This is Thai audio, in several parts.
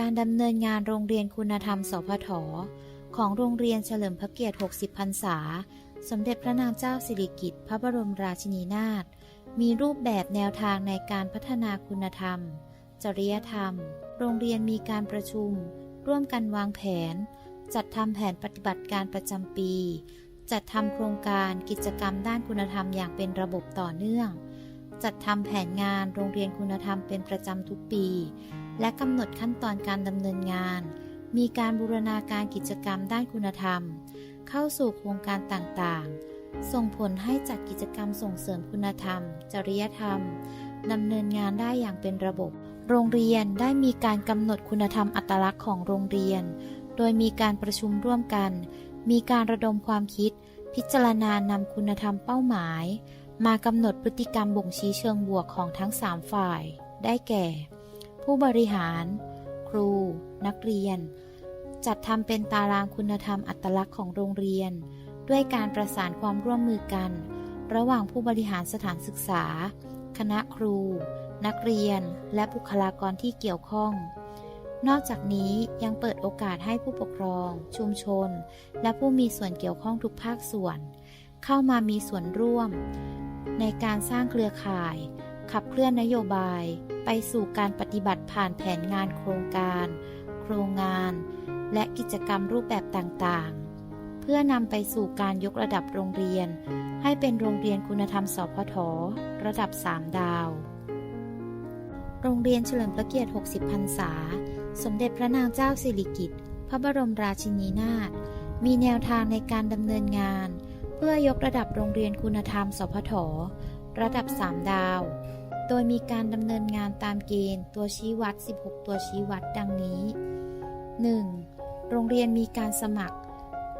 การดำเนินงานโรงเรียนคุณธรรมสพทของโรงเรียนเฉลิมพระเกียรติ 60 พรรษา สมเด็จพระนางเจ้าสิริกิติ์พระบรมราชินีนาถ มีรูปแบบแนวทางในการพัฒนาคุณธรรม จริยธรรม โรงเรียนมีการประชุม ร่วมกันวางแผน จัดทำแผนปฏิบัติการประจำปี จัดทำโครงการกิจกรรมด้านคุณธรรมอย่างเป็นระบบต่อเนื่อง จัดทำแผนงานโรงเรียนคุณธรรมเป็นประจำทุกปี และกำหนดขั้นตอนการดำเนินงาน มีการบูรณาการกิจกรรมด้านคุณธรรม เข้าสู่โครงการต่างๆ ส่งผลให้จัดกิจกรรมส่งเสริมคุณธรรม จริยธรรมดำเนินงานได้อย่างเป็นระบบ โรงเรียนได้มีการกำหนดคุณธรรมอัตลักษณ์ของโรงเรียน โดยมีการประชุมร่วมกัน มีการระดมความคิด พิจารณานำคุณธรรมเป้าหมาย มากำหนดพฤติกรรมบ่งชี้เชิงบวกของทั้ง 3 ฝ่าย ได้แก่ ผู้บริหาร ครู นักเรียน จัดทำเป็นตารางคุณธรรมอัตลักษณ์ของโรงเรียน ด้วยการประสานความร่วมมือกัน ระหว่างผู้บริหารสถานศึกษา คณะครู นักเรียน และบุคลากรที่เกี่ยวข้อง นอกจากนี้ยังเปิดโอกาสให้ผู้ปกครอง ชุมชน และผู้มีส่วนเกี่ยวข้องทุกภาคส่วน เข้ามามีส่วนร่วม ในการสร้างเครือข่าย ขับเคลื่อนนโยบาย ไปสู่การปฏิบัติผ่านแผนงานโครงการ โครงงาน และกิจกรรมรูปแบบต่างๆ เพื่อนำไปสู่การยกระดับโรงเรียน ให้เป็นโรงเรียนคุณธรรมสพทระดับ 3 ดาว โรงเรียนเฉลิมพระเกียรติ 60 พรรษา สมเด็จพระนางเจ้าสิริกิติ์ พระบรมราชินีนาถ มีแนวทางในการดำเนินงาน เพื่อยกระดับโรงเรียนคุณธรรมสพทระดับ 3 ดาว โดยมีการดำเนินงานตามเกณฑ์ตัวชี้วัด 16 ตัวชี้วัดดังนี้ 1. โรงเรียนมีการสมัคร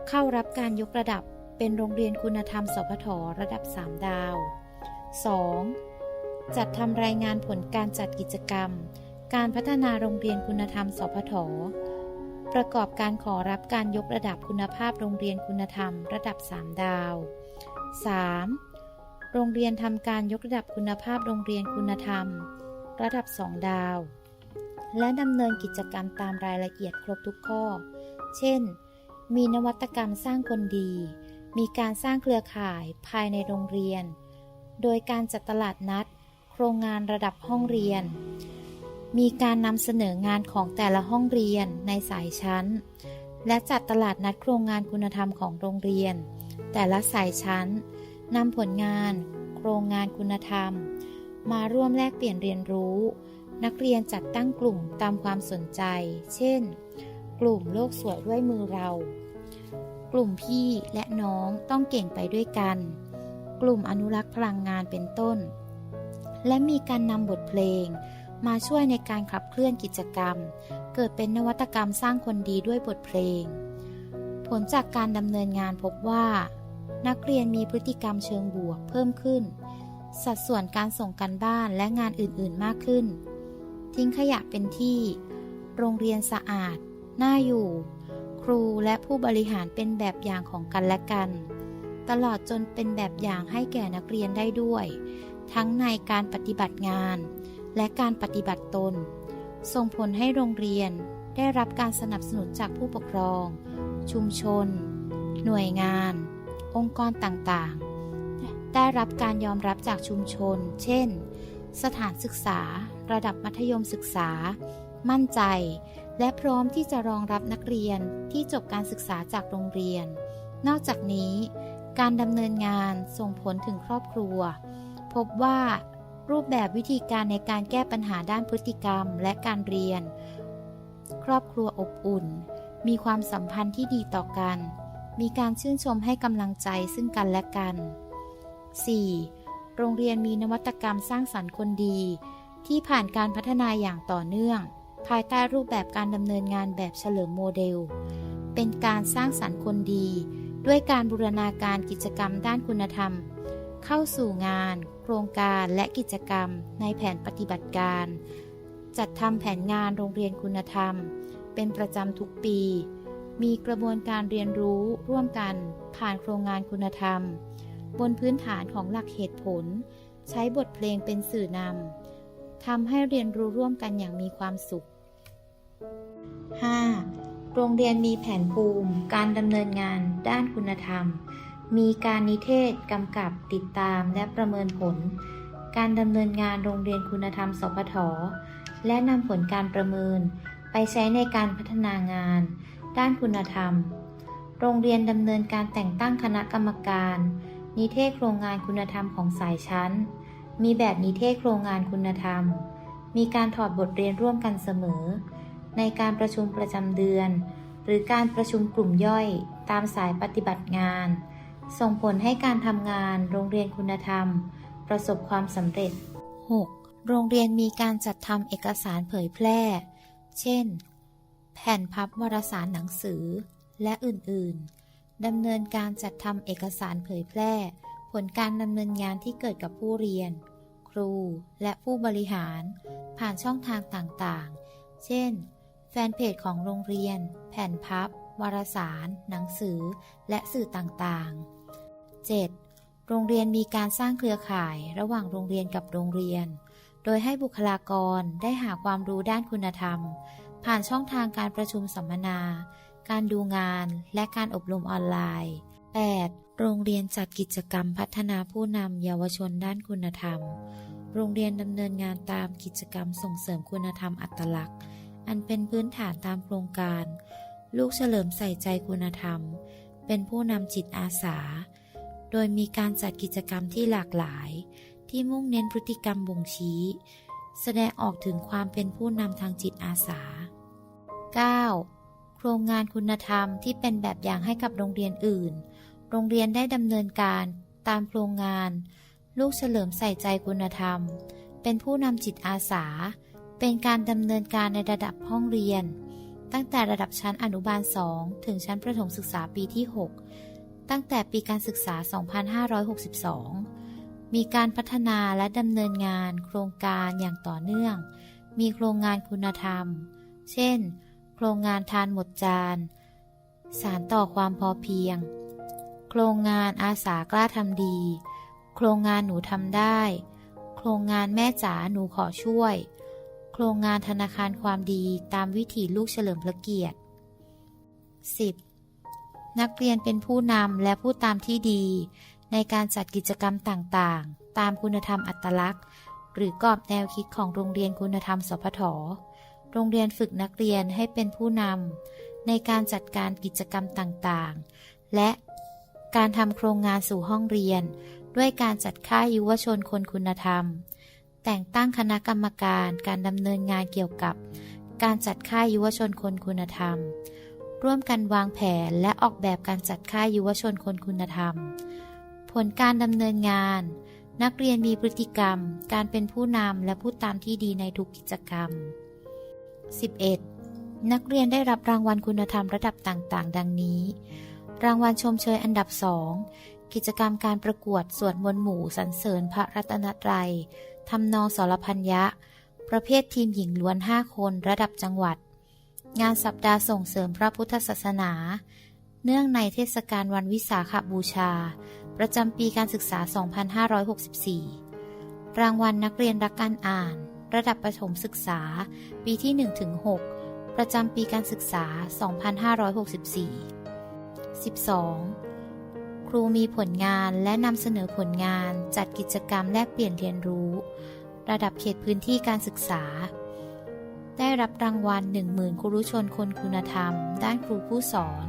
เข้ารับการยกระดับเป็นโรงเรียนคุณธรรมสพทระดับ 3 ดาว 2. จัดทำรายงานผลการจัดกิจกรรม การพัฒนาโรงเรียนคุณธรรมสพทประกอบการขอรับการยกระดับคุณภาพโรงเรียนคุณธรรมระดับ 3 ดาว 3. โรงเรียนทำการยกระดับคุณภาพโรงเรียนคุณธรรม ระดับ 2 ดาว และดำเนินกิจกรรมตามรายละเอียดครบทุกข้อ เช่น มีนวัตกรรมสร้างคนดี มีการสร้างเครือข่ายภายในโรงเรียน โดยการจัดตลาดนัด โครงงานระดับห้องเรียน มีการนำเสนองานของแต่ละห้องเรียนในสายชั้น และจัดตลาดนัดโครงงานคุณธรรมของโรงเรียน แต่ละสายชั้น นำผลงาน โครงงานคุณธรรม มาร่วมแลกเปลี่ยนเรียนรู้ นักเรียนจัดตั้งกลุ่มตามความสนใจ เช่น กลุ่มโลกสวยด้วยมือเรา กลุ่มพี่และน้องต้องเก่งไปด้วยกัน กลุ่มอนุรักษ์พลังงานเป็นต้น และมีการนำบทเพลง มาช่วยในการขับเคลื่อนกิจกรรม เกิดเป็นนวัตกรรมสร้างคนดีด้วยบทเพลง ผลจากการดำเนินงานพบว่า นักเรียนมีพฤติกรรมเชิงบวกเพิ่มขึ้น สัดส่วนการส่งกันบ้านและงานอื่นๆมากขึ้น ทิ้งขยะเป็นที่ โรงเรียนสะอาด น่าอยู่ ครูและผู้บริหารเป็นแบบอย่างของกันและกัน ตลอดจนเป็นแบบอย่างให้แก่นักเรียนได้ด้วย ทั้งในการปฏิบัติงาน และการปฏิบัติตน ส่งผลให้โรงเรียนได้รับการสนับสนุนจากผู้ปกครอง ชุมชน หน่วยงาน องค์กรต่างๆ ได้รับการยอมรับจากชุมชน เช่น สถานศึกษา ระดับมัธยมศึกษา มั่นใจ และพร้อมที่จะรองรับนักเรียนที่จบการศึกษาจากโรงเรียน นอกจากนี้ การดำเนินงานส่งผลถึงครอบครัว พบว่ารูปแบบวิธีการในการแก้ปัญหาด้านพฤติกรรมและการเรียน ครอบครัวอบอุ่น มีความสัมพันธ์ที่ดีต่อกัน มีการชื่นชมให้กำลังใจซึ่งกันและกัน 4. โรงเรียนมีนวัตกรรมสร้างสรรค์คนดี ที่ผ่านการพัฒนาอย่างต่อเนื่อง ภายใต้รูปแบบการดำเนินงานแบบเฉลิมโมเดล เป็นการสร้างสรรค์คนดี ด้วยการบูรณาการกิจกรรมด้านคุณธรรม เข้าสู่งาน โครงการและกิจกรรม ในแผนปฏิบัติการ จัดทำแผนงานโรงเรียนคุณธรรม เป็นประจำทุกปี มีกระบวนการเรียนรู้ร่วมกัน ผ่านโครงงานคุณธรรม บนพื้นฐานของหลักเหตุผล ใช้บทเพลงเป็นสื่อนำทำให้เรียนรู้ร่วมกันอย่างมีความสุข 5. โรงเรียนมีแผนภูมิ การดำเนินงานด้านคุณธรรม มีการนิเทศกำกับติดตามและประเมินผล การดำเนินงานโรงเรียนคุณธรรมสพทและนำผลการประเมิน ไปใช้ในการพัฒนางาน ด้านคุณธรรม โรงเรียนดำเนินการแต่งตั้งคณะกรรมการ นิเทศโครงงานคุณธรรมของสายชั้น มีแบบนิเทศโครงงานคุณธรรม มีการถอดบทเรียนร่วมกันเสมอ ในการประชุมประจำเดือน หรือการประชุมกลุ่มย่อย ตามสายปฏิบัติงาน ส่งผลให้การทำงาน โรงเรียนคุณธรรม ประสบความสำเร็จ 6. โรงเรียนมีการจัดทำเอกสารเผยแพร่ เช่น แผ่นพับวารสารหนังสือ และอื่นๆดำเนินการจัดทำเอกสารเผยแพร่ ผลการดำเนินงานที่เกิดกับผู้เรียน ครูและผู้บริหาร ผ่านช่องทางต่างๆ เช่น แฟนเพจของโรงเรียน แผ่นพับวารสาร หนังสือ และสื่อต่างๆ 7. โรงเรียนมีการสร้างเครือข่ายระหว่างโรงเรียนกับโรงเรียน โดยให้บุคลากรได้หาความรู้ด้านคุณธรรม ผ่านช่องทางการประชุมสัมมนา การดูงาน และการอบรมออนไลน์ 8. โรงเรียนจัดกิจกรรมพัฒนาผู้นำเยาวชนด้านคุณธรรม โรงเรียนดำเนินงานตามกิจกรรมส่งเสริมคุณธรรมอัตลักษณ์ อันเป็นพื้นฐานตามโครงการ ลูกเฉลิมใส่ใจคุณธรรม เป็นผู้นำจิตอาสา โดยมีการจัดกิจกรรมที่หลากหลาย ที่มุ่งเน้นพฤติกรรมบ่งชี้ แสดงออกถึงความเป็นผู้นำทางจิตอาสา 9. โครงงานคุณธรรมที่เป็นแบบอย่างให้กับโรงเรียนอื่น โรงเรียนได้ดำเนินการตามโครงงาน ลูกเฉลิมใส่ใจคุณธรรม เป็นผู้นำจิตอาสา เป็นการดำเนินการในระดับห้องเรียน ตั้งแต่ระดับชั้นอนุบาล 2 ถึงชั้นประถมศึกษาปีที่ 6 ตั้งแต่ปีการศึกษา 2562 มีการพัฒนาและดำเนินงาน โครงการอย่างต่อเนื่อง มีโครงงานคุณธรรม เช่น โครงงานทานหมดจาน สารต่อความพอเพียง โครงงานอาสากล้าทำดี โครงงานหนูทำได้ โครงงานแม่จ๋าหนูขอช่วย โครงงานธนาคารความดีตามวิถีลูกเฉลิมพระเกียรติ 10. นักเรียนเป็นผู้นำและผู้ตามที่ดี ในการจัดกิจกรรมต่างๆ ตามคุณธรรมอัตลักษณ์ หรือกรอบแนวคิดของโรงเรียนคุณธรรมสพท โรงเรียนฝึกนักเรียนให้เป็นผู้นำในการจัดการกิจกรรมต่างๆ และการทำโครงงานสู่ห้องเรียน ด้วยการจัดค่ายยุวชนคนคุณธรรม แต่งตั้งคณะกรรมการการดำเนินงานเกี่ยวกับ การจัดค่ายยุวชนคนคุณธรรม ร่วมกันวางแผนและออกแบบการจัดค่ายยุวชนคนคุณธรรม ผลการดำเนินงาน นักเรียนมีพฤติกรรม การเป็นผู้นำและผู้ตามที่ดีในทุกกิจกรรม 11. นักเรียนได้รับรางวัลคุณธรรมระดับต่างๆ ดังนี้ รางวัลชมเชยอันดับสองกิจกรรมการประกวดสวดมนต์หมู่สรรเสริญพระรัตนตรัยทำนองสรพัญญะ ประเภททีมหญิงล้วน 5 คนระดับจังหวัด งานสัปดาห์ส่งเสริมพระพุทธศาสนา เนื่องในเทศกาลวันวิสาขบูชา ประจำปีการศึกษา 2564 รางวัลนักเรียนรักการอ่าน ระดับประถมศึกษา ปีที่ 1-6 ประจำปีการศึกษา 2564 12. ครูมีผลงานและนำเสนอผลงานจัดกิจกรรมแลกเปลี่ยนเรียนรู้ ระดับเขตพื้นที่การศึกษา ได้รับรางวัล 10,000 ครูชนคนคุณธรรม ด้านครูผู้สอน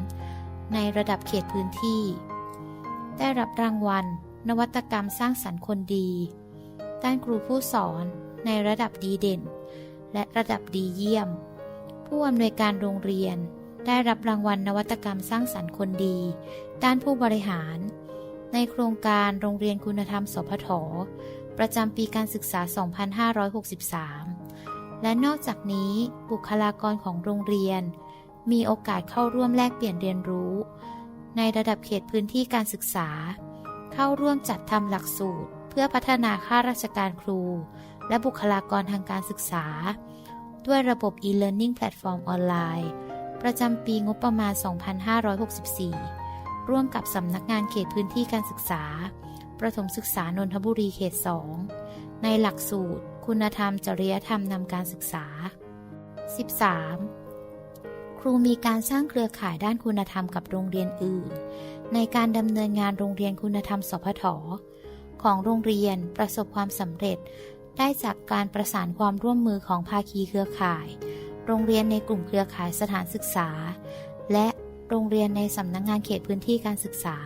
ในระดับเขตพื้นที่ ได้รับรางวัล นวัตกรรมสร้างสรรค์คนดี ด้านครูผู้สอน ในระดับดีเด่น และระดับดีเยี่ยม ผู้อำนวยการโรงเรียนได้รับรางวัลนวัตกรรมสร้างสรรค์คนดี ด้านผู้บริหาร ในโครงการโรงเรียนคุณธรรมสพทประจำปีการศึกษา 2563 และนอกจากนี้บุคลากรของโรงเรียน มีโอกาสเข้าร่วมแลกเปลี่ยนเรียนรู้ ในระดับเขตพื้นที่การศึกษา เข้าร่วมจัดทำหลักสูตร เพื่อพัฒนาข้าราชการครู และบุคลากรทางการศึกษา ด้วยระบบ e-learning platform ออนไลน์ ประจำปีงบประมาณ 2564 ร่วมกับสำนักงานเขตพื้นที่การศึกษา ประถมศึกษานนทบุรีเขต 2 ในหลักสูตร คุณธรรมจริยธรรมนำการศึกษา 13. ครูมีการสร้างเครือข่ายด้านคุณธรรมกับโรงเรียนอื่น ในการดำเนินงานโรงเรียนคุณธรรมสพทของโรงเรียนประสบความสำเร็จ ได้จากการประสานความร่วมมือของภาคีเครือข่าย โรงเรียนในกลุ่มเครือข่ายสถานศึกษา และโรงเรียนในสำนักงงานเขตพื้นที่การศึกษา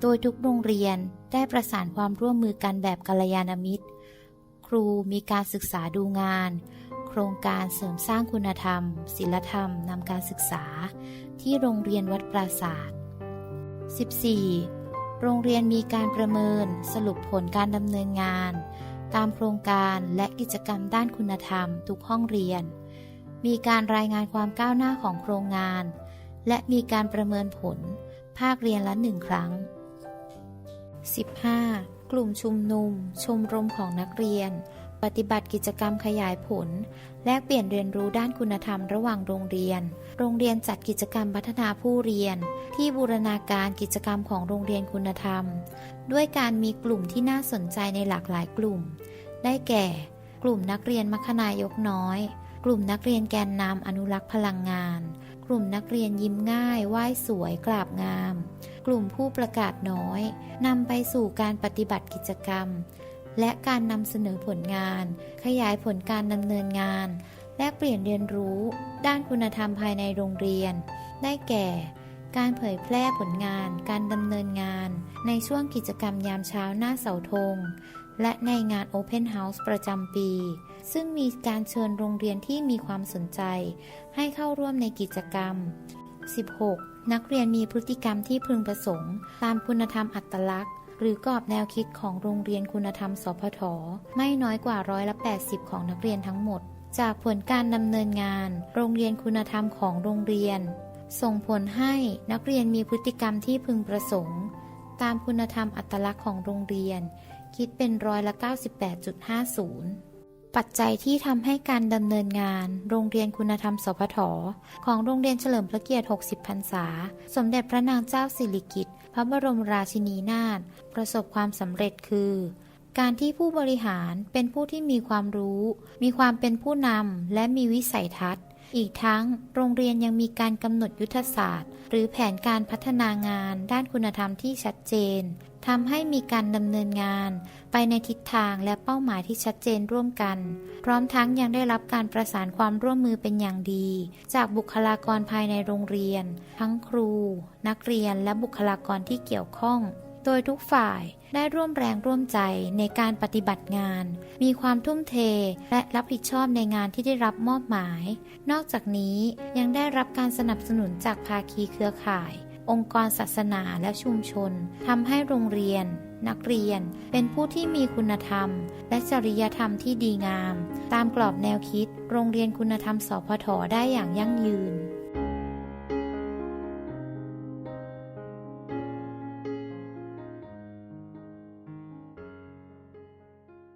โดยทุกโรงเรียนได้ประสานความร่วมมือกันแบบกัลยาณมิตร ครูมีการศึกษาดูงาน โครงการเสริมสร้างคุณธรรมศิลธรรมนำการศึกษา ที่โรงเรียนวัดปราศาสตร์ 14. โรงเรียนมีการประเมินสรุปผลการดำเนินงาน ตามโครงการและกิจกรรมด้านคุณธรรมทุกห้องเรียน มีการรายงานความก้าวหน้าของโครงงาน และมีการประเมินผล ภาคเรียนละหนึ่งครั้ง 15. กลุ่มชุมนุม ชมรมของนักเรียน ปฏิบัติกิจกรรมขยายผล แลกเปลี่ยนเรียนรู้ด้านคุณธรรมระหว่างโรงเรียน โรงเรียนจัดกิจกรรมพัฒนาผู้เรียน ที่บูรณาการกิจกรรมของโรงเรียนคุณธรรม ด้วยการมีกลุ่มที่น่าสนใจในหลากหลายกลุ่ม ได้แก่ กลุ่มนักเรียนมัคนายกน้อย กลุ่มนักเรียนแกนนำอนุรักษ์พลังงาน กลุ่มนักเรียนยิ้มง่ายไหว้สวยกราบงาม กลุ่มผู้ประกาศน้อยนำไปสู่การปฏิบัติกิจกรรม และการนำเสนอผลงาน ขยายผลการดำเนินงาน และเปลี่ยนเรียนรู้ ด้านคุณธรรมภายในโรงเรียน ได้แก่ การเผยแพร่ผลงาน การดำเนินงาน ในช่วงกิจกรรมยามเช้าหน้าเสาธง และในงาน Open House ประจำปี ซึ่งมีการเชิญโรงเรียนที่มีความสนใจ ให้เข้าร่วมในกิจกรรม 16. นักเรียนมีพฤติกรรมที่พึงประสงค์ ตามคุณธรรมอัตลักษณ์ รือกรอบแนวคิดของโรงเรียนคุณธรรมสพทไม่น้อยกว่าร้อยละ80 ของนักเรียนทั้งหมด จากผลการดำเนินงาน โรงเรียนคุณธรรมของโรงเรียน ส่งผลให้นักเรียนมีพฤติกรรมที่พึงประสงค์ ตามคุณธรรมอัตลักษณ์ของโรงเรียน คิดเป็นร้อยละ98.50ปัจจัยที่ทำให้การดำเนินงาน โรงเรียนคุณธรรมสพทของโรงเรียนเฉลิมพระเกียรติ 60 พรรษา สมเด็จพระนางเจ้าสิริกิติ์ พระบรมราชินีนาถประสบความสำเร็จคือ การที่ผู้บริหารเป็นผู้ที่มีความรู้ มีความเป็นผู้นำและมีวิสัยทัศน์ อีกทั้งโรงเรียนยังมีการกำหนดยุทธศาสตร์ หรือแผนการพัฒนางานด้านคุณธรรมที่ชัดเจนทำให้มีการดำเนินงาน ไปในทิศทางและเป้าหมายที่ชัดเจนร่วมกัน พร้อมทั้งยังได้รับการประสานความร่วมมือเป็นอย่างดี จากบุคลากรภายในโรงเรียน ทั้งครู นักเรียนและบุคลากรที่เกี่ยวข้อง โดยทุกฝ่ายได้ร่วมแรงร่วมใจในการปฏิบัติงาน มีความทุ่มเทและรับผิดชอบในงานที่ได้รับมอบหมาย นอกจากนี้ยังได้รับการสนับสนุนจากภาคีเครือข่าย องค์กรศาสนาและชุมชนทำให้โรงเรียน นักเรียน เป็นผู้ที่มีคุณธรรม และจริยธรรมที่ดีงาม ตามกรอบแนวคิด โรงเรียนคุณธรรมสพทได้อย่างยั่งยืน